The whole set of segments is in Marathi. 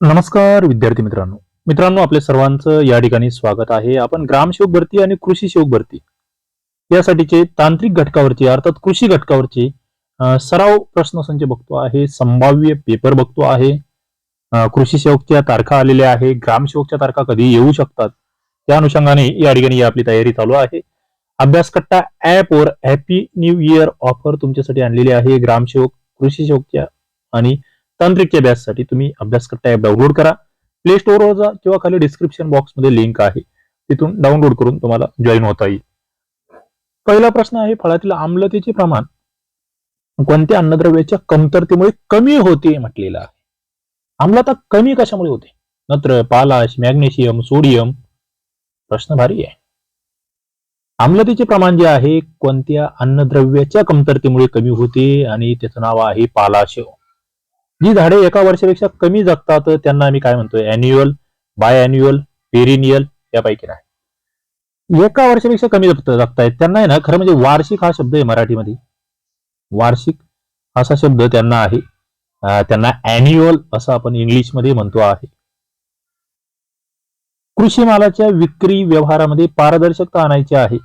नमस्कार विद्यार्थी मित्रांनो. मित्रांनो आपले सर्वांचं या ठिकाणी स्वागत आहे. आपण ग्रामसेवक भरती आणि कृषी सेवक भरती. यासाठीचे तांत्रिक घटकावरचे अर्थात कृषी घटकावरचे सराव सराव प्रश्नसंच बघतो आहे संभाव्य पेपर बघतो आहे. कृषी सेवकच्या तारखा आलेल्या आहे. ग्रामसेवकच्या तारखा कधी येऊ शकतात. त्या अनुषंगाने या ठिकाणी आपली तयारी चालू आहे. अभ्यासकट्टा ऍप वर हॅपी न्यू इयर ऑफर तुमच्यासाठी आणलेली आहे. ग्रामसेवक कृषी सेवकच्या आणि तांत्रिकच्या बॅचसाठी तुम्ही अभ्यासकर्ता ॲप डाउनलोड करा. प्ले स्टोअरवर जा किंवा खाली डिस्क्रिप्शन बॉक्समध्ये लिंक आहे. तिथून डाउनलोड करून तुम्हाला जॉईन होता येईल. पहिला प्रश्न आहे फळातील आम्लतेचे प्रमाण. कोणत्या अन्नद्रव्याच्या कमतरतेमुळे कमी होते म्हटलेलं आहे. आम्लता कमी कशामुळे होते? नत्र पालाश मॅग्नेशियम सोडियम प्रश्न भारी आहे. आम्लतेचे प्रमाण जे आहे कोणत्या अन्नद्रव्याच्या कमतरतेमुळे कमी होते आणि त्याचं नाव आहे पालाश. जी झाडे एका वर्षापेक्षा कमी जगतात त्यांना आम्ही काय म्हणतोय? अॅन्युअल बाय अॅन्युअल पेरिनियल यापैकी नाही. एका वर्षापेक्षा कमी जगत जगतायत. त्यांना आहे ना खरं म्हणजे वार्षिक हा शब्द आहे मराठीमध्ये. वार्षिक असा शब्द त्यांना आहे. त्यांना अॅन्युअल असं आपण इंग्लिशमध्ये म्हणतो आहे. कृषी मालाच्या विक्री व्यवहारामध्ये पारदर्शकता आणायची आहे.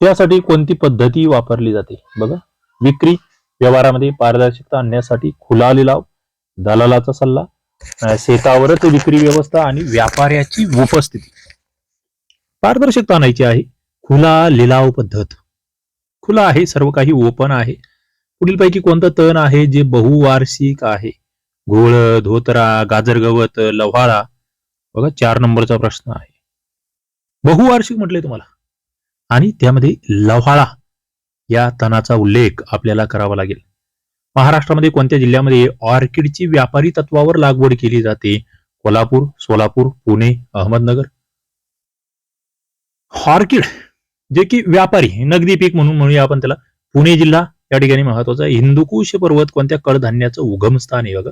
त्यासाठी कोणती पद्धती वापरली जाते? बघा. विक्री व्यवहारामध्ये पारदर्शकता आणण्यासाठी खुला लिलाव दलालाचा सल्ला शेतावरच विक्री व्यवस्था आणि व्यापाऱ्याची उपस्थिती. पारदर्शकता आणायची आहे खुला लिलाव पद्धत. खुला आहे सर्व काही ओपन आहे. पुढील पैकी कोणतं तण आहे जे बहुवार्षिक आहे? घोळ धोतरा गाजर गवत लव्हाळा? बघा चार नंबरचा प्रश्न आहे. बहुवार्षिक म्हटलंय तुम्हाला. आणि त्यामध्ये लव्हाळा. या तणाचा उल्लेख आपल्याला करावा लागेल. महाराष्ट्रामध्ये कोणत्या जिल्ह्यामध्ये ऑर्किडची व्यापारी तत्वावर लागवड केली जाते? कोल्हापूर सोलापूर पुणे अहमदनगर? ऑर्किड जे की व्यापारी नगदी पीक म्हणून म्हणूया आपण त्याला. पुणे जिल्हा या ठिकाणी महत्त्वाचा हिंदुकुश पर्वत कोणत्या कडधान्याचं उगमस्थान आहे बघा.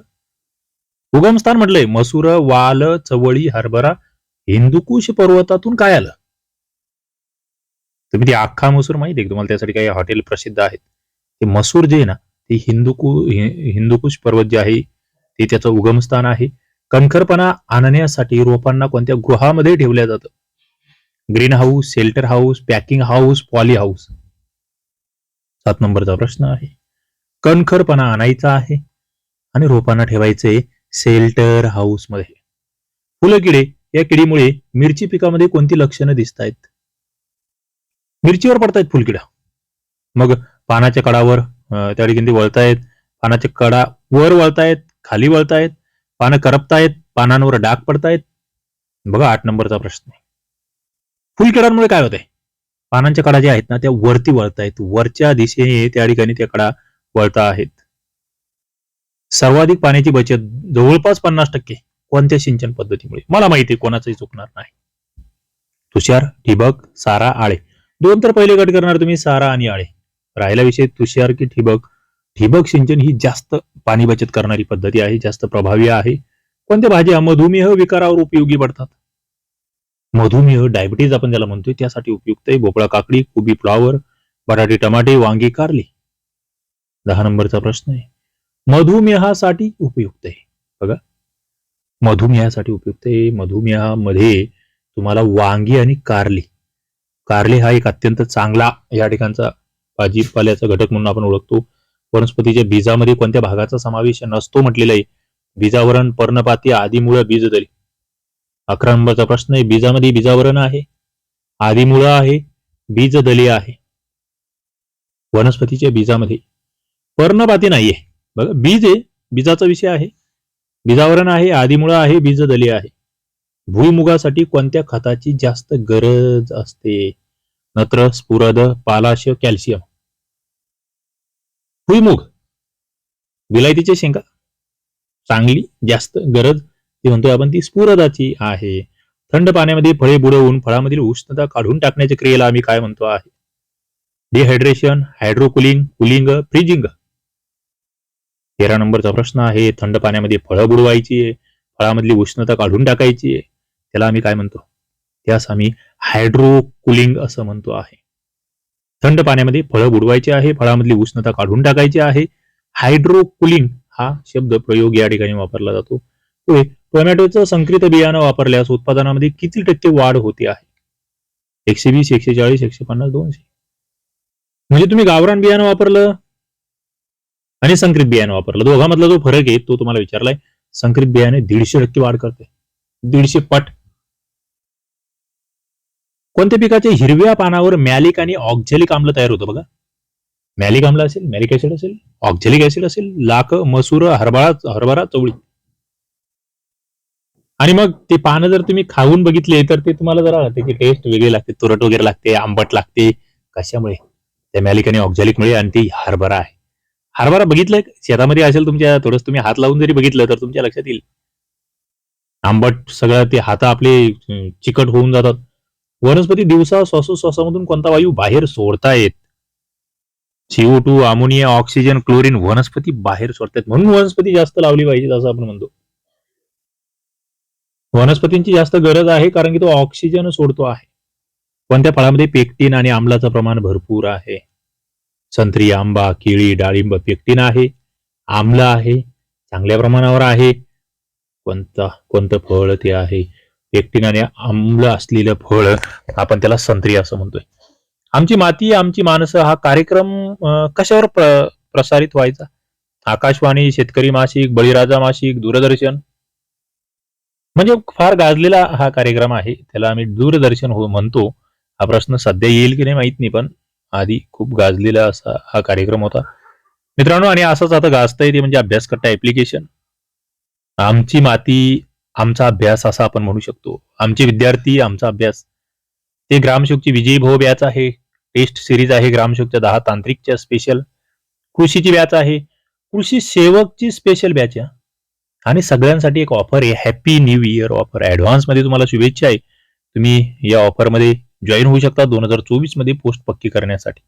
उगमस्थान म्हटलंय मसूर वाल चवळी हरभरा. हिंदुकुश पर्वतातून काय आलं? तुम्ही ते अख्खा मसूर माहिती आहे तुम्हाला त्यासाठी काही हॉटेल प्रसिद्ध आहेत. ते मसूर जे आहे ना ते हिंदुकू हिंदुकुश पर्वत जे आहे ते त्याचं उगमस्थान आहे. कणखरपणा आणण्यासाठी रोपांना कोणत्या गृहामध्ये ठेवल्या जातं? Green house shelter house packing house poly house? सात नंबरचा प्रश्न आहे. कणखरपणा आणायचा आहे आणि रोपांना ठेवायचे शेल्टर हाऊसमध्ये फुलं किडे या किडीमुळे मिरची पिकामध्ये कोणती लक्षणं दिसत आहेत मिरचीवर पडतायत फुलकिडा. मग पानाच्या कडावर त्या ठिकाणी वळतायत. पानाच्या कडा वर वळतायत खाली वळतायत. पानं करपतायत पानांवर डाग पडतायत. बघा आठ नंबरचा प्रश्न आहे. फुलकिडांमुळे काय होतंय? पानांच्या कडा ज्या आहेत ना त्या वरती वळतायत. वरच्या दिशेने त्या ठिकाणी त्या कडा वळता आहेत. सर्वाधिक पाण्याची बचत जवळपास पन्नास टक्के कोणत्या सिंचन पद्धतीमुळे? मला माहिती आहे कोणाचंही चुकणार नाही. तुषार ठिबक सारा आळे. दोन तर पहिले गट करणार तुम्ही सारा आणि आळे. राहिला विषय तुषार की ठिबक? ठिबक सिंचन ही जास्त पाणी बचत करणारी पद्धती आहे जास्त प्रभावी आहे. कोणत्या भाज्या मधुमेह विकारावर उपयोगी पडतात? मधुमेह डायबिटीज आपण ज्याला म्हणतोय त्यासाठी उपयुक्त आहे. भोपळा काकडी कोबी फ्लॉवर बटाटे टमाटे वांगी कारली. दहा नंबरचा प्रश्न आहे. मधुमेहासाठी उपयुक्त आहे. बघा. मधुमेहासाठी उपयुक्त आहे. मधुमेहामध्ये तुम्हाला वांगी आणि कारली कारले हा एक अत्यंत चांगला या ठिकाणचा भाजीपाल्याचा घटक म्हणून आपण ओळखतो. वनस्पतीच्या बीजामध्ये कोणत्या भागाचा समावेश नसतो म्हटलेला आहे. बीजावरण पर्णपाती आदिमुळं बीजदरी अकरा नंबरचा प्रश्न आहे बीजामध्ये बीजावरण आहे? आदिमुळ आहे बीजदली आहे. वनस्पतीच्या बीजामध्ये. पर्णपाती नाहीये. बघा बीज आहे बीजाचा विषय आहे. बीजावरण आहे आदिमुळं आहे बीजदली आहे. भुईमुगासाठी कोणत्या खताची जास्त गरज असते? नत्र स्फुरद पालाश कॅल्शियम. भुईमुग विलायतीच्या शेंगा. चांगली जास्त गरज ती म्हणतोय आपण ती स्फुरदाची आहे. थंड पाण्यामध्ये फळे बुडवून फळामधील उष्णता काढून टाकण्याच्या क्रियेला आम्ही काय म्हणतो आहे? डिहायड्रेशन हायड्रोकुलिंग कुलिंग फ्रिजिंग तेरा नंबरचा प्रश्न आहे थंड पाण्यामध्ये फळं बुडवायची आहे फळामधली उष्णता काढून टाकायची आहे त्याला आम्ही काय म्हणतो? त्यास आम्ही हायड्रो कुलिंग असं म्हणतो आहे. थंड पाण्यामध्ये फळं बुडवायची आहे फळामधली उष्णता काढून टाकायची आहे. हायड्रो कुलिंग हा शब्द प्रयोग या ठिकाणी वापरला जातो. पुढे टोमॅटोचं संकरित बियाणं वापरल्यास उत्पादनामध्ये किती टक्के वाढ होते आहे? एकशे वीस एकशे चाळीस एकशे पन्नास दोनशे. म्हणजे तुम्ही गावरान बियाणं वापरलं आणि संकरित बियाणं वापरलं. दोघांमधला जो फरक आहे तो तुम्हाला विचारलाय. संकरित बियाणे दीडशे टक्के वाढ करते. दीडशे पट कोणत्या पिकाच्या हिरव्या पानावर मॅलिक आणि ऑक्झेलिक आम्ल तयार होतं बघा? मॅलिक आम्ल असेल मॅलिक ऍसिड असेल ऑक्झेलिक ऍसिड असेल लाक मसूर हरभरा हरभरा चवळी. आणि मग ते पानं जर तुम्ही खाऊन बघितले तर ते तुम्हाला जरा त्याची टेस्ट वेगळी लागते तुरट वगैरे लागते आंबट लागते. कशामुळे? त्या मॅलिक आणि ऑक्झॅलिकमुळे आणि ती हरभरा आहे. हरभरा बघितलंय शेतामध्ये असेल तुमच्या थोडंसं तुम्ही हात लावून जरी बघितलं तर तुमच्या लक्षात येईल. आंबट सगळं ते हात आपले चिकट होऊन जातात. वनस्पती दिवसा श्वासोश्वासामधून कोणता वायू बाहेर सोडतायत? CO two ammonia oxygen chlorine वनस्पती बाहेर सोडतात म्हणून वनस्पती जास्त लावली पाहिजे असं आपण म्हणतो. वनस्पतींची जास्त गरज आहे कारण की तो ऑक्सिजन सोडतो आहे. पण त्या फळामध्ये पेक्टिन आणि आम्लाचं प्रमाण भरपूर आहे. संत्री आंबा केळी डाळिंब पेक्टिन आहे. आम्ल आहे. चांगल्या प्रमाणावर आहे. कोणता कोणतं फळ ते आहे. पेक्टिन आणि आम्ल असलेलं फळ आपण त्याला संत्री असं म्हणतोय. आमची माती आमची माणसं हा कार्यक्रम कशावर प्र- प्रसारित व्हायचा? आकाशवाणी शेतकरी मासिक बळीराजा मासिक दूरदर्शन. म्हणजे फार गाजलेला हा कार्यक्रम आहे. त्याला आम्ही दूरदर्शन हो म्हणतो. हा प्रश्न सध्या येईल की नाही माहीत नाही पण आधी खूप गाजलेला असा हा कार्यक्रम होता. मित्रांनो आणि असंच आता गाजता येते म्हणजे अभ्यास करता ऍप्लिकेशन आमची माती आमचा अभ्यास असा आपण म्हणू शकतो. आमचे विद्यार्थी आमचा अभ्यास. ते ग्रामशोकची विजयी भाऊ बॅच आहे. टेस्ट सिरीज आहे ग्रामशोकच्या दहा तांत्रिकच्या स्पेशल कृषीची बॅच आहे. कृषी सेवकची स्पेशल बॅच आहे. आणि सगळ्यांसाठी एक ऑफर आहे. हॅपी न्यू इयर ऑफर ऍडव्हान्समध्ये तुम्हाला शुभेच्छा आहे. तुम्ही या ऑफरमध्ये जॉईन होऊ शकता दोन हजार चोवीसमध्ये पोस्ट पक्की करण्यासाठी.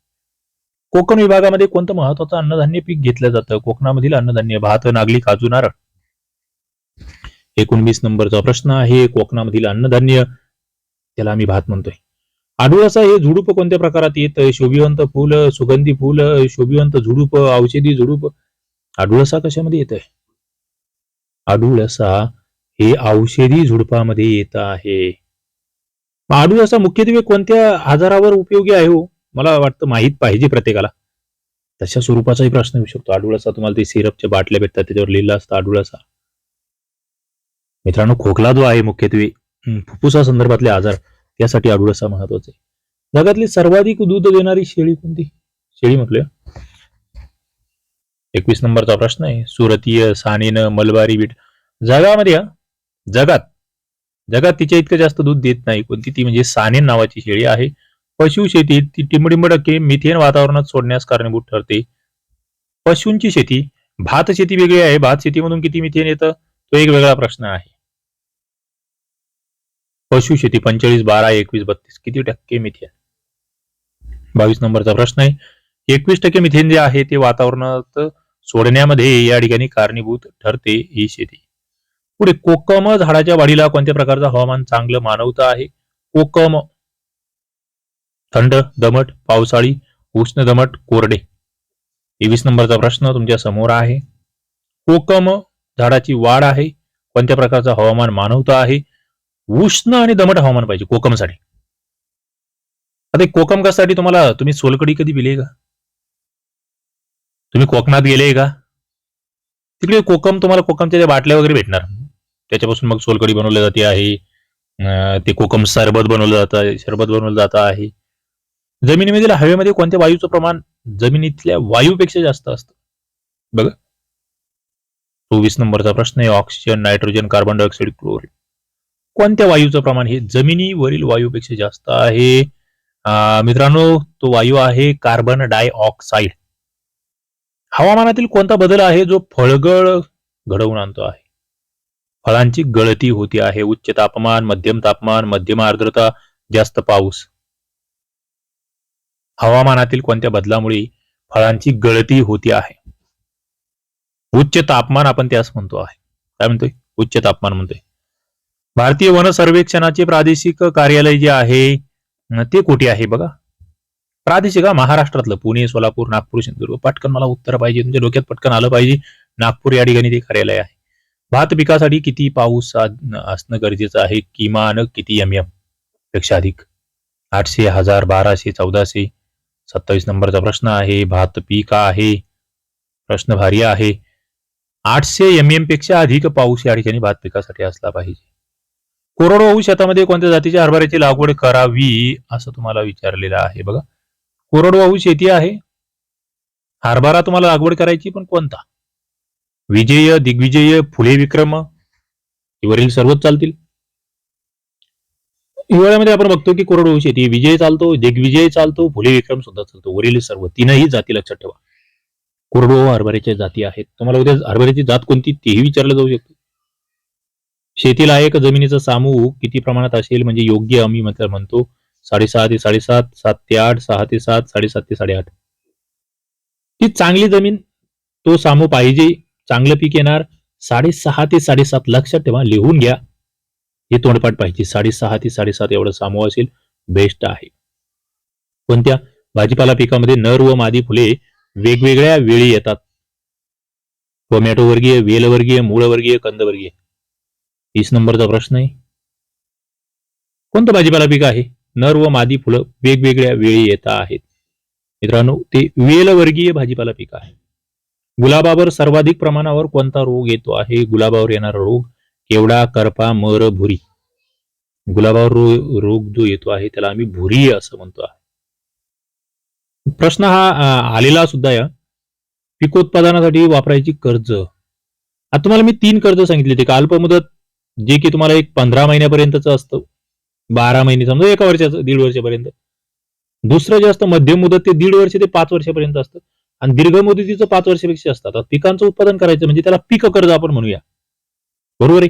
कोकण विभागामध्ये कोणतं महत्वाचं अन्नधान्य पीक घेतलं जातं? कोकणामधील अन्नधान्य भात नागली काजू नारळ. एकोणवीस नंबरचा प्रश्न आहे. कोकणामधील अन्नधान्य त्याला आम्ही भात म्हणतोय. आडुळसा हे झुडूप कोणत्या प्रकारात येत? शोभिवंत फुल सुगंधी फुल शोभिवंत झुडूप औषधी झुडूप? आडुळसा कशामध्ये येत आहे आडुळसा हे औषधी झुडपामध्ये येत आहे. आडुळसा मुख्यत्वे कोणत्या आजारावर उपयोगी आहे हो? मला वाटतं माहीत पाहिजे प्रत्येकाला. तशा स्वरूपाचाही प्रश्न येऊ शकतो. आडुळसा तुम्हाला ते सिरपच्या बाटल्या भेटतात त्याच्यावर लिहिलं असतं आडुळसा. मित्रांनो खोकला जो आहे मुख्यत्वे फुफ्फुसासंदर्भातले फुफ्फुसा संदर्भातले आजार त्यासाठी आडुळसा महत्त्वाचा आहे. जगातली सर्वाधिक दूध देणारी शेळी कोणती? शेळी म्हटलं एकवीस नंबरचा प्रश्न आहे. सुरतीय सानेन मलबारी बीट. जगामध्ये हा, जगात जगात तिच्या इतकं जास्त दूध देत नाही कोणती? ती म्हणजे सानेन नावाची शेळी आहे. पशु शेती ती टिंबडिंब टक्के मिथेन वातावरणात सोडण्यास कारणीभूत ठरते. पशूंची शेती भात शेती वेगळी आहे. भात शेतीमधून किती मिथेन येतं? तो एक वेगळा प्रश्न आहे. पशुशेती पंचेचाळीस बारा एकवीस बत्तीस. किती टक्के मिथेन? बावीस नंबरचा प्रश्न आहे. एकवीस टक्के मिथेन जे आहे ते वातावरणात सोडण्यामध्ये या ठिकाणी कारणीभूत ठरते ही शेती. पुढे कोकम झाडाच्या वाढीला कोणत्या प्रकारचं हवामान चांगलं मानवता आहे? कोकम थंड दमट पावसाळी उष्ण दमट कोरडे. तेवीस नंबरचा प्रश्न तुमच्यासमोर आहे. कोकम झाडाची वाढ आहे. कोणत्या प्रकारचं हवामान मानवता आहे? उष्ण आणि दमट हवामान पाहिजे कोकमसाठी. आता कोकम कशासाठी तुम्हाला तुम्ही सोलकडी कधी पिले का? तुम्ही कोकणात गेले का? तिकडे कोकम तुम्हाला कोकमच्या त्या बाटल्या वगैरे भेटणार. त्याच्यापासून मग सोलकडी बनवली जाते आहे. ते कोकम सरबत बनवलं जातं सरबत बनवलं जातं आहे. जमिनीमधील हवेमध्ये कोणत्या वायूचं प्रमाण जमिनीतल्या वायूपेक्षा जास्त असतं? बघा. चोवीस नंबरचा प्रश्न आहे oxygen nitrogen carbon dioxide chlorine. कोणत्या वायूचं प्रमाण हे जमिनीवरील वायूपेक्षा जास्त आहे? मित्रांनो तो वायू आहे कार्बन डायऑक्साईड हवामानातील कोणता बदल आहे जो फळगळ घडवून आणतो आहे? फळांची गळती होती आहे. उच्च तापमान मध्यम तापमान मध्यम आर्द्रता जास्त पाऊस. हवामानातील कोणत्या बदलामुळे फळांची गळती होती आहे? उच्च तापमान आपण त्यास म्हणतो आहे. काय म्हणतोय? उच्च तापमान म्हणतोय. भारतीय वन सर्वेक्षणाचे प्रादेशिक कार्यालय जे आहे ते कुठे आहे बघा. प्रादेशिक हा महाराष्ट्रातलं पुणे सोलापूर नागपूर सिंधुदुर्ग. पटकन मला उत्तर पाहिजे तुमच्या डोक्यात पटकन आलं पाहिजे. नागपूर या ठिकाणी ते कार्यालय आहे. भात पिकासाठी किती पाऊस असणं गरजेचं आहे? किमान किती एम एमपेक्षा अधिक? आठशे हजार बाराशे चौदाशे? सत्तावीस नंबरचा प्रश्न आहे. भात पीक आहे. प्रश्न भारी आहे. आठशे एम एमपेक्षा अधिक पाऊस या ठिकाणी भात पिकासाठी असला पाहिजे. कोरडवाहू शेतामध्ये कोणत्या जातीच्या हरभऱ्याची लागवड करावी असं तुम्हाला विचारलेलं आहे? बघा. कोरडवाहू शेती आहे. हरभरा तुम्हाला लागवड करायची पण कोणता? विजय दिग्विजय फुले विक्रम वरील सर्वच चालतील. हिवाळ्यामध्ये आपण बघतो की कोरडवाहू शेती विजय चालतो दिग्विजय चालतो फुले विक्रम सुद्धा चालतो. वरील सर्व तीनही जाती लक्षात ठेवा. कोरडवाहू हरभऱ्याच्या जाती आहेत. तुम्हाला उद्या हरभऱ्याची जात कोणती तेही विचारलं जाऊ शकते. शेतीला एक जमिनीचा सामूह किती प्रमाणात असेल म्हणजे योग्य आम्ही म्हटलं म्हणतो साडेसहा ते साडेसात सात ते आठ सहा ते सात साडेसात ते साडेआठ. ती चांगली जमीन तो सामू पाहिजे चांगलं पीक येणार साडेसहा ते साडेसात लक्षात ठेवा लिहून घ्या. हे तोंडपाठ पाहिजे साडेसहा ते साडेसात एवढं सामू असेल बेस्ट आहे. कोणत्या? भाजीपाला पिकामध्ये नर व मादी फुले वेगवेगळ्या वेळी येतात. टोमॅटो वर्गीय वेलवर्गीय मूळवर्गीय कंदवर्गीय. तीस नंबरचा प्रश्न आहे. कोणतं भाजीपाला पीक आहे? नर व मादी फुलं वेगवेगळ्या वेळी येत आहेत. मित्रांनो ते वेलवर्गीय भाजीपाला पीक आहे. गुलाबावर सर्वाधिक प्रमाणावर कोणता रोग येतो आहे? गुलाबावर येणारा रोग केवडा करपा मर भुरी. गुलाबावर रो- रोग जो येतो आहे त्याला आम्ही भुरी असं म्हणतो आहे. प्रश्न हा आलेला सुद्धा या. पिकोत्पादनासाठी वापरायची कर्ज. आता तुम्हाला मी तीन कर्ज सांगितले ते का अल्पमुदत जे की तुम्हाला एक पंधरा महिन्यापर्यंतच असतं. बारा महिने समजा एका वर्षाचं दीड वर्षापर्यंत. दुसरं जे असतं मध्यम मुदत ते दीड वर्ष ते पाच वर्षापर्यंत असतं. आणि दीर्घ मुदतीचं पाच वर्षापेक्षा असतात आता पिकांचं उत्पादन करायचं म्हणजे त्याला पीक कर्ज आपण म्हणूया. बरोबर आहे?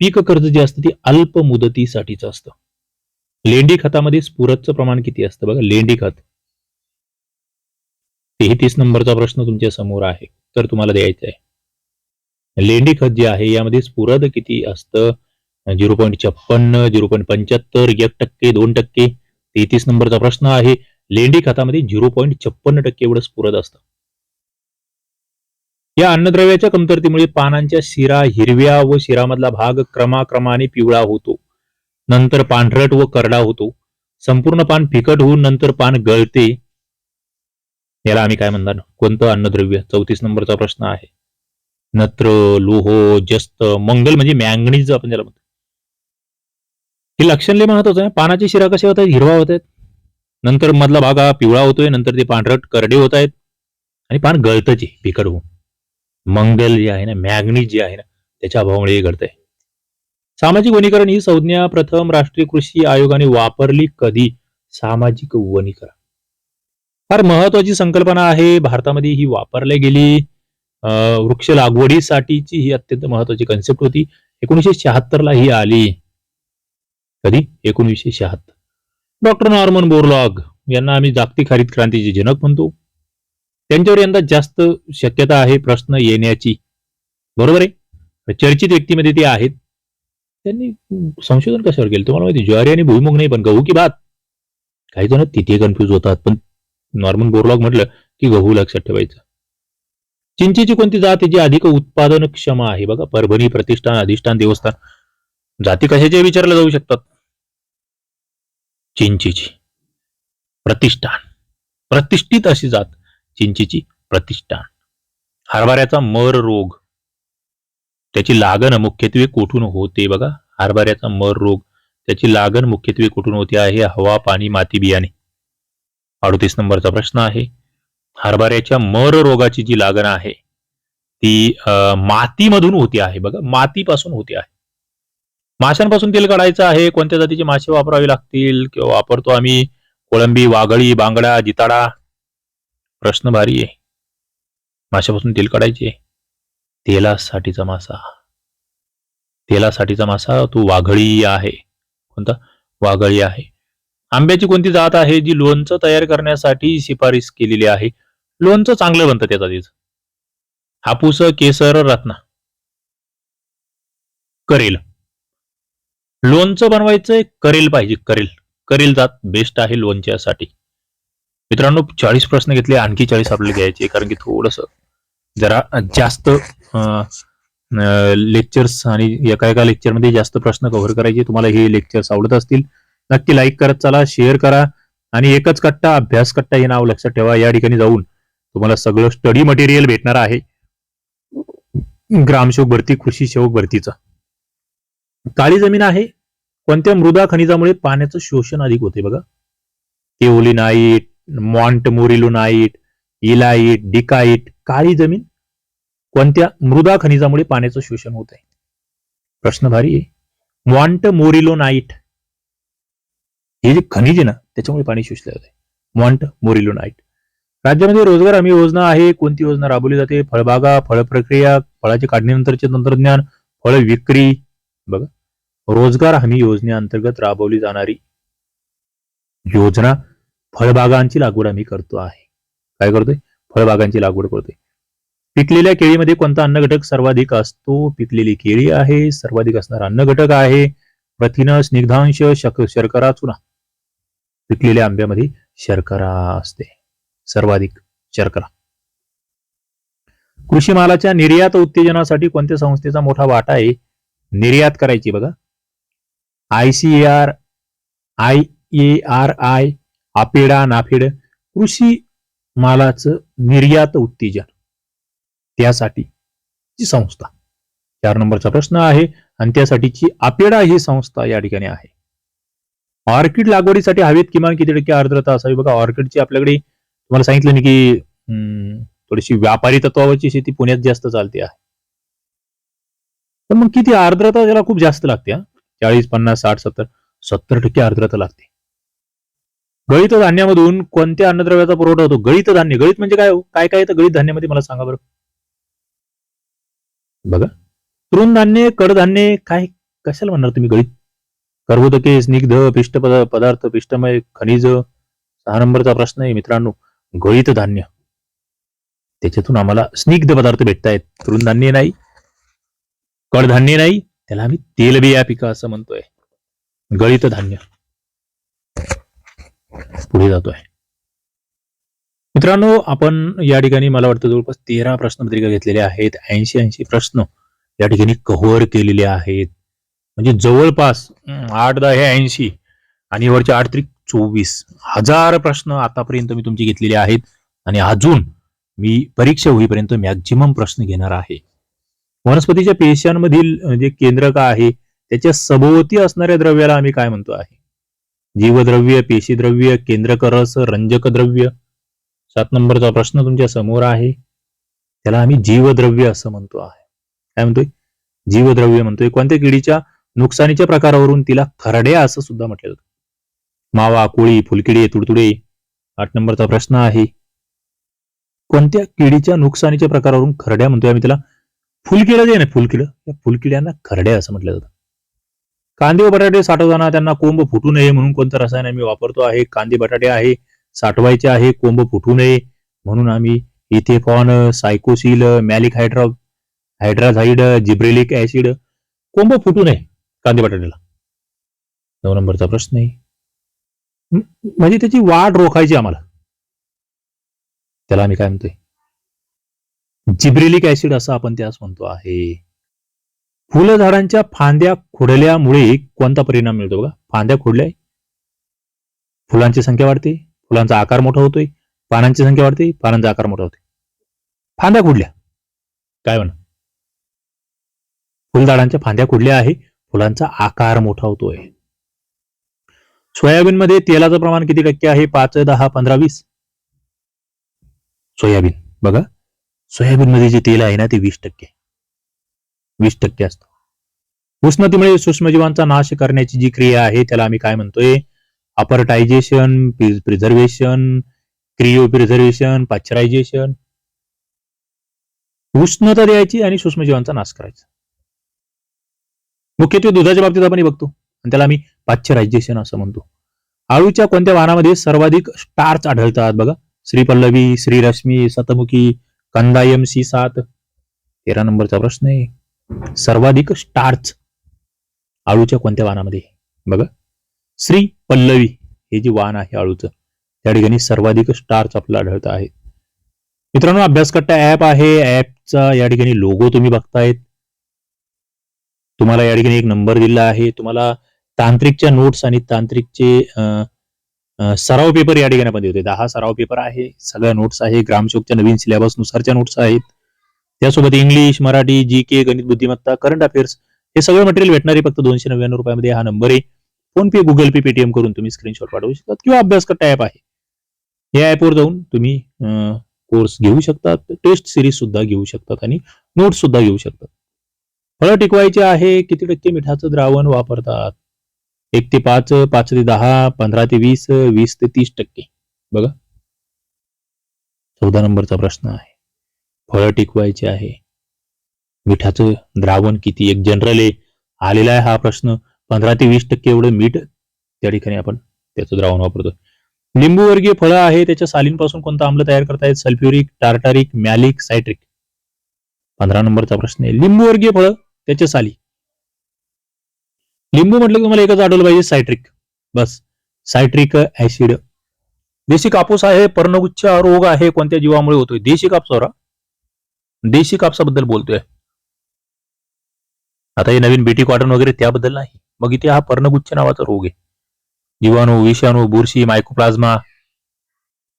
पीक कर्ज जे असतं ते अल्प मुदतीसाठीचं असतं. लेंडी खतामध्ये स्फुरतचं प्रमाण किती असतं बघा? लेंडी खत. तेहतीस नंबरचा प्रश्न तुमच्यासमोर आहे. तर तुम्हाला द्यायचं आहे. लेंडी खत जे आहे यामध्ये स्फुरद किती असतं? झिरो पॉईंट छप्पन्न झिरो पॉईंट पंच्याहत्तर एक टक्के दोन टक्के तेहतीस नंबरचा प्रश्न आहे. लेंडी खतामध्ये झिरो पॉईंट छप्पन्न टक्के एवढं स्फुरद असतं. या अन्नद्रव्याच्या कमतरतेमुळे पानांच्या शिरा हिरव्या व शिरामधला भाग क्रमाक्रमाने पिवळा होतो. नंतर पांढरट व करडा होतो. संपूर्ण पान फिकट होऊन नंतर पान गळते. याला आम्ही काय म्हणणार? कोणतं अन्नद्रव्य? चौतीस नंबरचा प्रश्न आहे. नत्र लोह जस्त मंगल म्हणजे मॅंगनीज आपण ज्याला म्हणतो. हे लक्षण लय महत्वाचं आहे. पानाची शिरा कशा होत आहेत हिरवा होत आहेत नंतर मधला भाग हा पिवळा होतोय. नंतर ते पांढरट करडे होत आहेत. आणि पान गळतचे आहे बिकट होऊन. मंगल जे आहे ना मॅग्नीज जे आहे ना त्याच्या अभावामुळे हे आहे सामाजिक वनीकरण ही संज्ञा प्रथम राष्ट्रीय कृषी आयोगाने वापरली कधी? सामाजिक वनीकरण. फार महत्वाची संकल्पना आहे. भारतामध्ये ही वापरली गेली. वृक्ष लागवडीसाठीची ही अत्यंत महत्वाची कन्सेप्ट होती. एकोणीसशे शहात्तर ला ही आली. कधी? एकोणीसशे शहात्तर. डॉक्टर नॉर्मन बोरलॉग यांना आम्ही जागतिक हरित क्रांतीचे जनक म्हणतो. त्यांच्यावर यंदा जास्त शक्यता आहे प्रश्न येण्याची. बरोबर आहे? चर्चित व्यक्तीमध्ये ते आहेत. त्यांनी संशोधन कशावर केलं? तुम्हाला माहिती ज्वारी आणि भुईमुग नाही पण गहू की भात? काही जण तिथे कन्फ्युज होतात. पण नॉर्मन बोरलॉग म्हटलं की गहू लक्षात ठेवायचं. चिंचेची कोणती जात आहे जी अधिक उत्पादन क्षम आहे? बघा परभणी प्रतिष्ठान अधिष्ठान देवस्थान. जाती कशाच्या विचारल्या जाऊ शकतात? चिंचेची प्रतिष्ठान. प्रतिष्ठित अशी जात चिंचेची प्रतिष्ठान. हरभऱ्याचा मर रोग. त्याची लागण मुख्यत्वे कुठून होते बघा? हरभऱ्याचा मर रोग. त्याची लागण मुख्यत्वे कुठून होते? आहे हवा पाणी माती बियाणे. अडतीस नंबरचा प्रश्न आहे. हरभऱ्याच्या मर रोगाची जी लागण आहे ती मातीमधून होती आहे. बघा मातीपासून होती आहे. माशांपासून तेल काढायचं आहे. कोणत्या जातीचे मासे वापरावे लागतील? किंवा वापरतो आम्ही कोळंबी वागळी बांगडा जिताडा? प्रश्न भारी आहे. माशापासून तेल काढायचे. तेलासाठीचा मासा. तेलासाठीचा मासा तो वाघळी आहे. कोणता? वाघळी आहे. आंब्याची कोणती जात आहे जी लोणचं तयार करण्यासाठी शिफारस केलेली आहे? लोणचं चांगलं बनतं त्याचा तीच हापूस केसर रत्ना. करेल. लोणचं बनवायचंय करेल पाहिजे करेल. करेल जात बेस्ट आहे लोणच्यासाठी. मित्रांनो चाळीस प्रश्न घेतले आणखी चाळीस आपल्याला घ्यायचे कारण की थोडस जरा जास्त लेक्चर्स आणि एका एका लेक्चरमध्ये जास्त प्रश्न कव्हर करायचे तुम्हाला हे लेक्चर्स आवडत असतील नक्की लाईक करत चला शेअर करा आणि एकच कट्टा अभ्यास कट्टा हे नाव लक्षात ठेवा या ठिकाणी जाऊन तुम्हाला सगळं स्टडी मटेरियल भेटणार आहे. ग्रामसेवक भरती कृषी सेवक भरतीचा. काळी जमीन आहे. कोणत्या मृदा खनिजामुळे पाण्याचं शोषण अधिक होते बघा. केओलिनाईट मॉन्टमोरिलोनाईट इलाईट डिकाईट काळी जमीन कोणत्या मृदा खनिजामुळे पाण्याचं शोषण होत आहे प्रश्न भारी आहे. मॉन्ट मोरिलोनाईट हे जे खनिज आहे ना त्याच्यामुळे पाणी शोषलं जाते मॉन्ट मोरिलोनाईट राज्यामध्ये रोजगार हमी योजना आहे. कोणती योजना राबवली जाते? फळबागा फळ प्रक्रिया फळाची काढणीनंतरचे तंत्रज्ञान फळ विक्री. बघा. रोजगार हमी योजनेअंतर्गत राबवली जाणारी योजना फळबागांची लागवड आम्ही करतो आहे. काय करतोय? फळबागांची लागवड करतोय. पिकलेल्या केळीमध्ये कोणता अन्न घटक सर्वाधिक असतो? पिकलेली केळी आहे. सर्वाधिक असणारा अन्न घटक आहे. प्रथिन स्निग्धांश शक शर्करा चुना. पिकलेल्या आंब्यामध्ये शर्करा असते. सर्वाधिक शर्करा कृषी मालाच्या निर्यात उत्तेजनासाठी कोणत्या संस्थेचा मोठा वाटा आहे? निर्यात करायची बघा. ICR I A R I APEDA NAFED कृषी मालाचं निर्यात उत्तेजन. त्यासाठी ची संस्था. चार नंबरचा प्रश्न आहे आणि त्यासाठीची आपेडा ही संस्था या ठिकाणी आहे. ऑर्किड लागवडीसाठी हवेत किमान किती टक्के आर्द्रता असावी? बघा ऑर्किडची आपल्याकडे तुम्हाला सांगितलं नाही की थोडीशी व्यापारी तत्वावरची शेती पुण्यात जास्त चालते आहे. पण मग किती आर्द्रता त्याला खूप जास्त लागते हा? चाळीस पन्नास साठ सत्तर सत्तर टक्के आर्द्रता लागते. गळीत धान्यामधून कोणत्या अन्नद्रव्याचा पुरवठा होतो? गळीत धान्य. गळीत म्हणजे काय हो? काय काय येतं गळीत धान्यामध्ये? मला सांगा बरं. बघा. तृणधान्य कडधान्य काय कशाला म्हणणार तुम्ही गळीत? कर्बोदके स्निग्ध पिष्ट पदा- पदार्थ पिष्टमय खनिज सहा नंबरचा प्रश्न आहे मित्रांनो. गळीत धान्य. त्याच्यातून आम्हाला स्निग्ध पदार्थ भेटतायत. तृणधान्य नाही कडधान्य नाही त्याला आम्ही तेलबिया पिका असं म्हणतोय. गळीत धान्य. पुढे जातोय. मित्रांनो आपण या ठिकाणी मला वाटतं जवळपास तेरा प्रश्नपत्रिका घेतलेल्या आहेत. ऐंशी ऐंशी प्रश्न या ठिकाणी कव्हर केलेले आहेत. म्हणजे जवळपास आठ दहा हे ऐंशी आणि वरचे आठ त्रिक चोवीस हजार प्रश्न आतापर्यंत मी तुमचे घेतलेले आहेत. आणि अजून मी परीक्षा होईपर्यंत मॅक्झिमम प्रश्न घेणार आहे. वनस्पतीच्या पेशांमधील म्हणजे जे केंद्रक आहे? त्याच्या सभोवती असणाऱ्या द्रव्याला आम्ही काय म्हणतो आहे? जीवद्रव्य पेशीद्रव्य केंद्रक रस रंजक द्रव्य. सात नंबरचा प्रश्न तुमच्यासमोर आहे. त्याला आम्ही जीवद्रव्य असं म्हणतो आहे. काय म्हणतोय? जीवद्रव्य म्हणतोय. कोणत्या किडीच्या नुकसानीच्या प्रकारावरून तिला खरड्या असं सुद्धा म्हटलं जातं. मावा कोळी फुलकिडे तुडतुडे आठ नंबरचा प्रश्न आहे. कोणत्या किडीच्या नुकसानीच्या प्रकारावरून खरड्या म्हणतोय आम्ही त्याला? फुलकिडं जे आहे ना फुलकिडं त्या फुलकिड्यांना खरड्या असं म्हटलं जातं. कांदे व बटाटे साठवताना त्यांना कोंब फुटू नये म्हणून कोणतं रसायन आम्ही वापरतो आहे? कांदे बटाटे आहे साठवायचे आहे कोंब फुटू नये म्हणून आम्ही ethephon cycocel maleic hydra hydrazide gibberellic acid कोंब फुटू नये कांदे बटाट्याला नऊ नंबरचा प्रश्न आहे. म्हणजे त्याची वाढ रोखायची आम्हाला. त्याला आम्ही काय म्हणतोय? जिब्रेलिक ऍसिड असं आपण त्यास म्हणतो आहे. फुलझाडांच्या फांद्या खुडल्यामुळे कोणता परिणाम मिळतो बघा? फांद्या खोडल्या फुलांची संख्या वाढते. फुलांचा आकार मोठा होतोय. पानांची संख्या वाढते. पानांचा आकार मोठा होतोय. फांद्या खुडल्या. काय म्हणा? फुलझाडांच्या फांद्या खुडल्या आहे. फुलांचा आकार मोठा होतोय. सोयाबीनमध्ये तेलाचं प्रमाण किती टक्के आहे? पाच दहा पंधरा वीस? सोयाबीन. बघा. सोयाबीन मध्ये जे तेल आहे ना ते वीस टक्के. वीस टक्के असतं. उष्णतेमुळे सूक्ष्मजीवांचा नाश करण्याची जी क्रिया आहे त्याला आम्ही काय म्हणतोय? Appertization preservation cryo preservation pasteurization उष्णता द्यायची आणि सूक्ष्मजीवांचा नाश करायचा. मुख्यत्वे दुधाच्या बाबतीत आपण बघतो. आणि त्याला आम्ही पाश्चरायझेशन असं म्हणतो. आळूच्या कोणत्या वाहनामध्ये सर्वाधिक स्टार्च आढळतात बघा. श्रीपल्लवी श्रीरश्मी सतमुखी कंदायम सी सात. तेरा नंबरचा प्रश्न आहे. सर्वाधिक स्टार्च आळूच्या कोणत्या वाहनामध्ये बघा. श्री पल्लवी हे जे वाहन आहे आळूचं त्या ठिकाणी सर्वाधिक स्टार्च आपल्याला आढळत आहे. मित्रांनो अभ्यासकट्टा ऍप आहे. ऍपचा या ठिकाणी लोगो तुम्ही बघतायत. तुम्हाला या ठिकाणी एक नंबर दिला आहे. तुम्हाला तांत्रिकच्या नोट्स आणि तांत्रिकचे सराव पेपर या ठिकाणी आपण होते. दहा सराव पेपर आहे सगळ्या नोट्स आहे ग्रामशोकच्या नवीन सिलेबस नुसारच्या नोट्स आहेत. त्यासोबत इंग्लिश मराठी जी के गणित बुद्धिमत्ता करंट अफेअर्स हे सगळं मटेरियल भेटणारे फक्त दोनशे नव्याण्णव रुपयामध्ये हा नंबर आहे. फोन पे गुगल पे पेटीएम करून तुम्ही स्क्रीनशॉट पाठवू शकता किंवा अभ्यास करता ऍप आहे. या ऍपवर जाऊन तुम्ही कोर्स घेऊ शकतात टेस्ट सिरीज सुद्धा घेऊ शकतात आणि नोट्स सुद्धा घेऊ शकतात फळं टिकवायचे आहे किती टक्के मिठाचं द्रावण वापरतात? एक ते पाच पाच ते दहा पंधरा ते वीस वीस ते तीस टक्के. बघा. चौदा नंबरचा प्रश्न आहे. फळं टिकवायचे आहे. मिठाचं द्रावण किती? एक जनरल आहे. आलेला आहे हा प्रश्न. पंधरा ते वीस टक्के एवढं मीठ त्या ठिकाणी आपण त्याचं द्रावण वापरतो. लिंबूवर्गीय फळं आहे. त्याच्या सालींपासून कोणता आम्ल तयार करतायत? Sulphuric tartaric malic citric. पंधरा नंबरचा प्रश्न आहे. लिंबूवर्गीय फळं त्याच्या साली. लिंबू म्हटलं की तुम्हाला एकच आढळलं पाहिजे सायट्रिक. बस. सायट्रिक ऍसिड देशी कापूस आहे पर्णगुच्छ रोग आहे कोणत्या जीवामुळे होतोय? देशी कापसावर देशी कापसाबद्दल बोलतोय. आता हे नवीन बीटी कॉटन वगैरे त्याबद्दल नाही. मग इथे हा पर्णगुच्छ नावाचा रोग आहे. जीवाणू विषाणू बुरशी मायकोप्लाझ्मा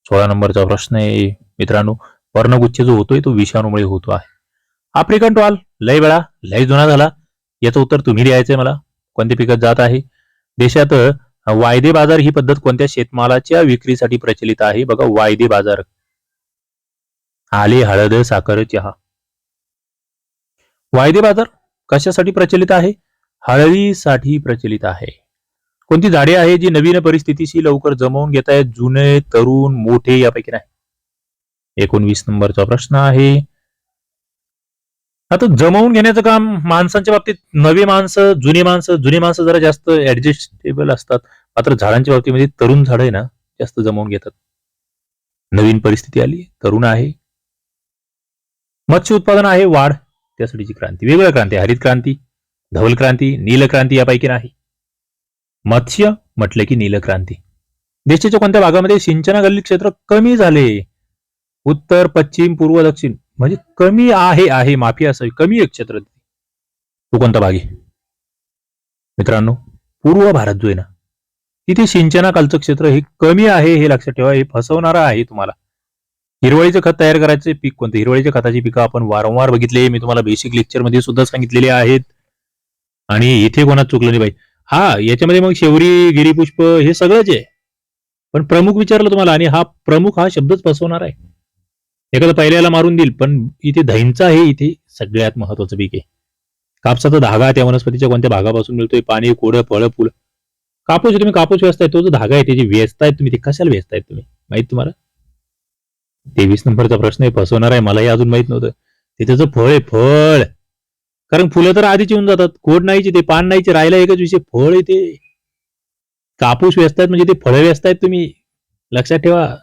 सोळा नंबरचा प्रश्न आहे मित्रांनो. पर्णगुच्छ जो होतोय तो विषाणूमुळे होतो आहे. आफ्रिकन टॉल लय वेळा लय जुना झाला. याचं उत्तर तुम्ही द्यायचंय मला. कोणत्या पिकात जात आहे? देशात वायदे बाजार ही पद्धत कोणत्या शेतमालाच्या विक्रीसाठी प्रचलित आहे? बघा वायदे बाजार. आले हळद साखर चहा. वायदे बाजार कशासाठी प्रचलित आहे? हळदीसाठी प्रचलित आहे. कोणती झाडे आहे जी नवीन परिस्थितीशी लवकर जमवून घेत आहेत जुने तरुण मोठे यापैकी नाही. एकोणवीस नंबरचा प्रश्न आहे. आता जमवून घेण्याचं काम माणसांच्या बाबतीत नवी माणसं जुनी माणसं जुनी माणसं जरा जास्त ऍडजस्टेबल असतात. मात्र झाडांच्या बाबतीमध्ये तरुण झाड आहे ना जास्त जमवून घेतात. नवीन परिस्थिती आली तरुण आहे. मत्स्य उत्पादन आहे वाढ. त्यासाठीची क्रांती. वेगवेगळ्या क्रांती हरित क्रांती धवल क्रांती नील क्रांती यापैकी नाही. मत्स्य म्हटलं की नील क्रांती. देशाच्या कोणत्या भागामध्ये सिंचनागल्ली क्षेत्र कमी झाले? उत्तर पश्चिम पूर्व दक्षिण. म्हणजे कमी आहे आहे माफी असावी कमी एक क्षेत्र तो कोणता भाग? आहे मित्रांनो पूर्व भारत जो आहे ना तिथे सिंचनाखालचं क्षेत्र हे कमी आहे हे लक्षात ठेवा हे फसवणारं आहे तुम्हाला. हिरवळीचं खत तयार करायचे पीक कोणतं? हिरवळीच्या खताची पिकं आपण वारंवार बघितले मी तुम्हाला बेसिक लेक्चरमध्ये सुद्धा सांगितलेले आहेत. आणि इथे कोणाच चुकलं नाही बाई. हा याच्यामध्ये मग शेवरी गिरीपुष्प हे सगळंच आहे. पण प्रमुख विचारलं तुम्हाला आणि हा प्रमुख हा शब्दच फसवणार आहे. एखादा पहिल्याला मारून देईल पण इथे धैंचा हे इथे सगळ्यात महत्वाचं पीक आहे. कापसाचा धागा त्या वनस्पतीच्या कोणत्या भागापासून मिळतोय पाणी कोडं फळं फुलं. कापूस तुम्ही कापूस व्यस्ताय तो जो धागा आहे त्याची व्यस्ताय तुम्ही ते कशाला व्यस्ताय तुम्ही? माहीत तुम्हाला? तेवीस नंबरचा प्रश्न आहे फसवणार आहे मलाही अजून माहीत नव्हतं. ते जो फळ आहे फळ. कारण फुलं तर आधीच येऊन जातात कोड नाहीचे ते पान नाहीचे राहिला एकच विषय फळ आहे ते. कापूस आहेत म्हणजे ते फळं आहेत तुम्ही. लक्षात ठेवा.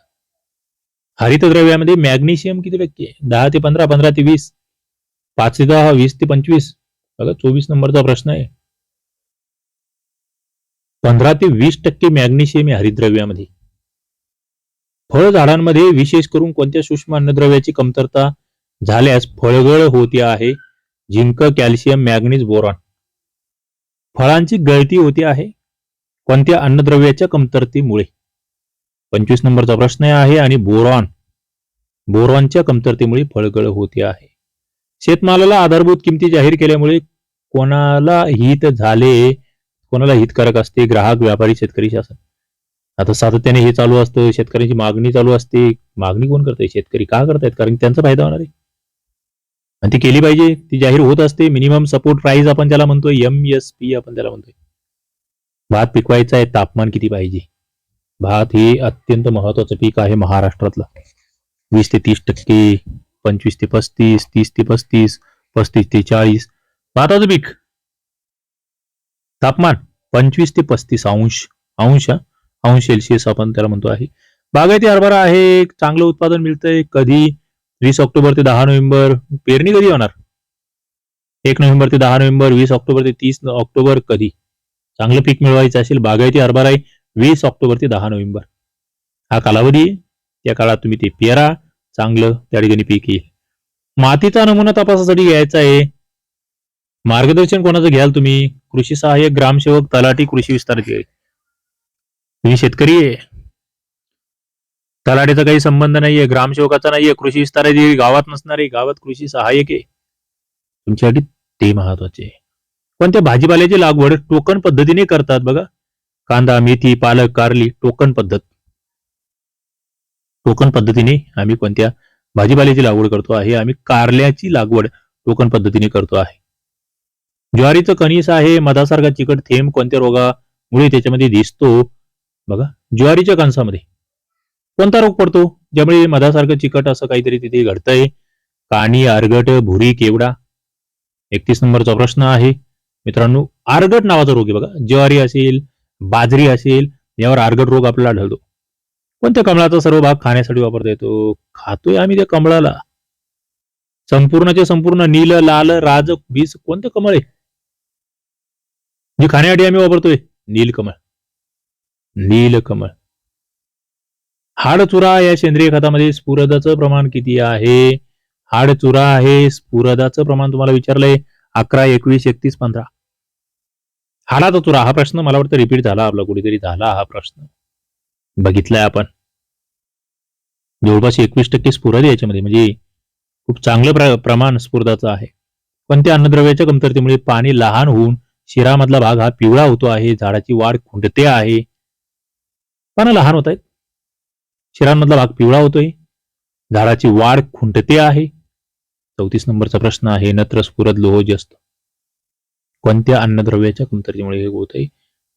हरितद्रव्यामध्ये मॅग्नेशियम किती टक्के? दहा ते पंधरा पंधरा ते वीस. पाच ते दहा वीस ते पंचवीस. बघा चोवीस नंबरचा प्रश्न आहे. पंधरा ते वीस टक्के मॅग्नेशियम आहे हरितद्रव्यामध्ये. फळ झाडांमध्ये विशेष करून कोणत्या सूक्ष्म अन्नद्रव्याची कमतरता झाल्यास फळगळ होते आहे? Zinc calcium manganese boron. फळांची गळती होते आहे कोणत्या अन्नद्रव्याच्या कमतरतेमुळे? पंचवीस नंबरचा प्रश्न आहे आणि बोरॉन बोरॉनच्या कमतरतेमुळे फळगळ होते आहे. शेतमालाला आधारभूत किमती जाहीर केल्यामुळे कोणाला हित झाले कोणाला हितकारक असते? ग्राहक व्यापारी शेतकरी शासन. आता सातत्याने हे चालू असतं शेतकऱ्यांची मागणी चालू असते. मागणी कोण करते शेतकरी का करतायत? कारण त्यांचा फायदा होणार आहे. आणि ती केली पाहिजे ती जाहीर होत असते. मिनिमम सपोर्ट प्राइस आपण त्याला म्हणतोय एम एस पी आपण त्याला म्हणतोय. भात पिकवायचा आहे तापमान किती पाहिजे? भात हे अत्यंत महत्वाचं पीक आहे महाराष्ट्रातलं. वीस ते तीस टक्के पंचवीस ते पस्तीस तीस ते पस्तीस पस्तीस ते चाळीस. भाताचं पीक. तापमान पंचवीस ते पस्तीस अंश अंश अंश सेल्सिअस आपण त्याला म्हणतो आहे. बागायती हरभरा आहे चांगलं उत्पादन मिळतंय. कधी वीस ऑक्टोबर ते दहा नोव्हेंबर पेरणी कधी होणार? एक नोव्हेंबर ते दहा नोव्हेंबर वीस ऑक्टोबर ते तीस ऑक्टोबर कधी? चांगलं पीक मिळवायचं असेल बागायती हरभरा आहे वीस ऑक्टोबर ते दहा नोव्हेंबर. हा कालावधी त्या काळात तुम्ही ते पेरा. चांगलं त्या ठिकाणी पीक येईल. मातीचा नमुना तपासासाठी घ्यायचा आहे. मार्गदर्शन कोणाचं घ्याल तुम्ही? कृषी सहाय्यक ग्रामसेवक तलाठी कृषी विस्तार तुम्ही शेतकरी आहे. तलाठीचा काही संबंध नाहीये ग्रामसेवकाचा नाहीये कृषी विस्तार अधिकारी गावात नसणार आहे गावात कृषी सहाय्यक आहे. तुमच्यासाठी ते महत्त्वाचे आहे. पण त्या भाजीपाल्याची लागवड टोकन पद्धतीने करतात बघा. कांदा मेथी पालक कारली टोकन पद्धत. टोकन पद्धतीने आम्ही कोणत्या भाजीपाल्याची लागवड करतो आहे आम्ही कारल्याची लागवड टोकन पद्धतीने करतो आहे. ज्वारीचं कणीस आहे मधासारखा चिकट थेंब कोणत्या रोगामुळे त्याच्यामध्ये दिसतो? बघा ज्वारीच्या कणसामध्ये कोणता रोग पडतो? ज्यामुळे मधासारखं चिकट असं काहीतरी तिथे घडतंय. काणी आरगट भुरी केवडा. एकतीस नंबरचा प्रश्न आहे. मित्रांनो आरगट नावाचा रोग आहे बघा. ज्वारी असेल बाजरी असेल यावर आर्गट रोग आपल्याला आढळतो कोणत्या कमळाचा सर्व भाग खाण्यासाठी वापरता येतो? खातोय आम्ही त्या कमळाला. संपूर्णचे संपूर्ण नील लाल राज बीज कोणतं कमळ आहे? जे खाण्यासाठी आम्ही वापरतोय नीलकमळ नीलकमळ हाडचुरा या सेंद्रिय खतामध्ये स्फुरदाचं प्रमाण किती आहे? हाडचुरा आहे स्फुरदाचं प्रमाण तुम्हाला विचारलंय. अकरा एकवीस एकतीस पंधरा. आला तर तुला हा प्रश्न मला वाटतं रिपीट झाला. आपला कुठेतरी झाला हा प्रश्न. बघितलाय आपण. जवळपास एकवीस टक्के स्फुरद याच्यामध्ये. म्हणजे खूप चांगलं प्र- प्रमाण स्फुरदाचं आहे. पण त्या अन्नद्रव्याच्या कमतरतेमुळे पाणी लहान होऊन शिरामधला भाग हा पिवळा होतो आहे. झाडाची वाढ खुंटते आहे. पानं लहान होत आहेत. शिरांमधला भाग पिवळा होतोय. झाडाची वाढ खुंटते आहे. चौतीस नंबरचा प्रश्न आहे. नत्र स्फुरद लोह जास्त. कोणत्या अन्नद्रव्याच्या कमतरतेमुळे हे होत आहे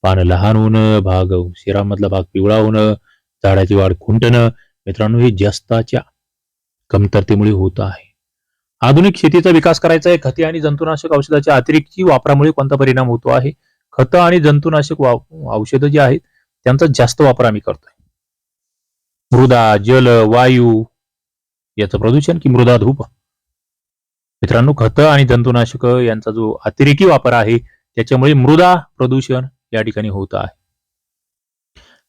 पान लहान होणं भाग शिरामधला भाग पिवळा होणं झाडाची वाढ खुंटणं मित्रांनो हे जस्ताच्या कमतरतेमुळे होत आहे. आधुनिक शेतीचा विकास करायचा आहे. खते आणि जंतुनाशक औषधाच्या अतिरिक्त वापरामुळे कोणता परिणाम होतो आहे? खतं आणि जंतुनाशक औषधं जी आहेत त्यांचा जास्त वापर आम्ही करतोय. मृदा जल वायू याचं प्रदूषण की मृदा धूप? मित्रांनो खतं आणि जंतुनाशक यांचा जो अतिरेकी वापर आहे त्याच्यामुळे मृदा प्रदूषण या ठिकाणी होत आहे.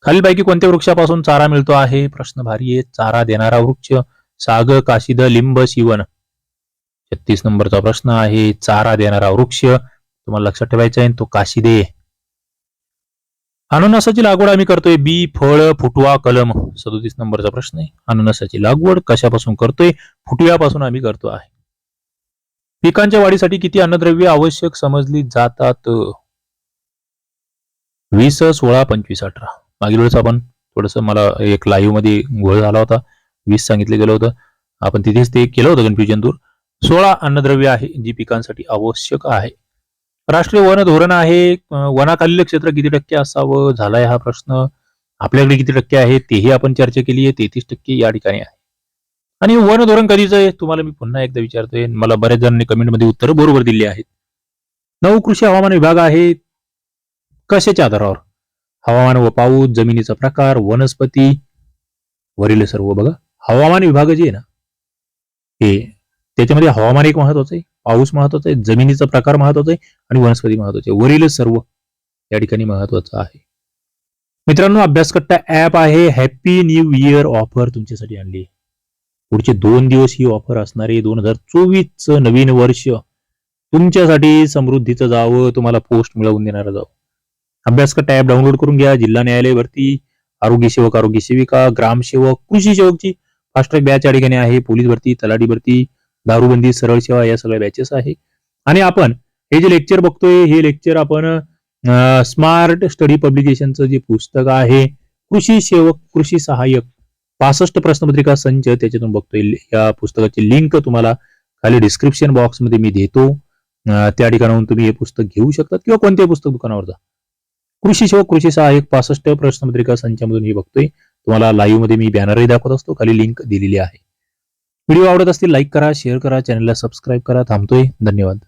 खालीलपैकी कोणत्या वृक्षापासून चारा मिळतो आहे? प्रश्न भारी आहे. चारा देणारा वृक्ष साग काशिद लिंब शिवन छत्तीस नंबरचा प्रश्न आहे. चारा देणारा वृक्ष तुम्हाला लक्षात ठेवायचा आहे तो काशिदे अननसाची लागवड आम्ही करतोय. बी फळ फुटवा कलम. सदोतीस नंबरचा प्रश्न आहे. अननसाची लागवड कशापासून करतोय? फुटव्यापासून आम्ही करतो आहे. पिकांच्या वाढीसाठी किती अन्नद्रव्य आवश्यक समजली जातात? वीस सोळा पंचवीस अठरा. मागील वेळेस आपण थोडस मला एक लाईव्हमध्ये घोळ झाला होता. वीस सांगितलं गेलं होतं. आपण तिथेच ते केलं होतं कन्फ्युजन दूर. सोळा अन्नद्रव्य आहे जी पिकांसाठी आवश्यक आहे. राष्ट्रीय वन धोरण आहे. वनाखालील क्षेत्र किती टक्के असावं? झालाय हा प्रश्न. आपल्याकडे किती टक्के आहे? तेही आपण चर्चा केली आहे. तेहतीस टक्के या ठिकाणी आहे. आणि वन धोरण कधीच आहे? तुम्हाला मी पुन्हा एकदा विचारतोय. मला बऱ्याच जणांनी कमेंटमध्ये उत्तर बरोबर दिली आहेत. नऊ कृषी हवामान विभाग आहे. कशाच्या आधारावर? हवामान व पाऊस जमिनीचा प्रकार वनस्पती वरील सर्व बघा. हवामान विभाग जे आहे ना हे त्याच्यामध्ये हवामान एक महत्वाचं आहे पाऊस महत्त्वाचा आहे जमिनीचा प्रकार महत्त्वाचा आहे आणि वनस्पती महत्वाची आहे. वरील सर्व या ठिकाणी महत्वाचं आहे. मित्रांनो अभ्यासकट्टा ऍप आहे. हॅपी न्यू इयर ऑफर तुमच्यासाठी आणली आहे. पुढचे दोन दिवस ही ऑफर असणारे दोन हजार चोवीस नवीन वर्ष तुमच्यासाठी समृद्धीचं जावं तुम्हाला पोस्ट मिळवून देणारं जावं. अभ्यासकट्टा ऍप डाउनलोड करून घ्या. जिल्हा न्यायालय भरती आरोग्य सेवक आरोग्य सेविका ग्रामसेवक कृषी सेवकची फास्ट्रॅक बॅच या ठिकाणी आहे. पोलीस भरती तलाठी भरती दारूबंदी सरळ सेवा या सगळ्या बॅचेस आहे. आणि आपण हे जे लेक्चर बघतोय हे लेक्चर आपण स्मार्ट स्टडी पब्लिकेशनचं जे पुस्तक आहे कृषी सेवक कृषी सहाय्यक पासष्ट प्रश्नपत्रिका संच त्याच्यातून बघतोय. या पुस्तकाची लिंक तुम्हाला खाली डिस्क्रिप्शन बॉक्समध्ये मी देतो. त्या ठिकाणाहून तुम्ही हे पुस्तक घेऊ शकतात किंवा कोणत्याही पुस्तक दुकानावर जा. कृषी सेवक कृषी सहाय्यक पासष्ट प्रश्नपत्रिका संचामधून हे बघतोय. तुम्हाला लाईव्हमध्ये मी बॅनरही दाखवत असतो. खाली लिंक दिलेली आहे. व्हिडिओ आवडत असतील लाईक करा शेअर करा चॅनलला सबस्क्राईब करा. थांबतोय. धन्यवाद.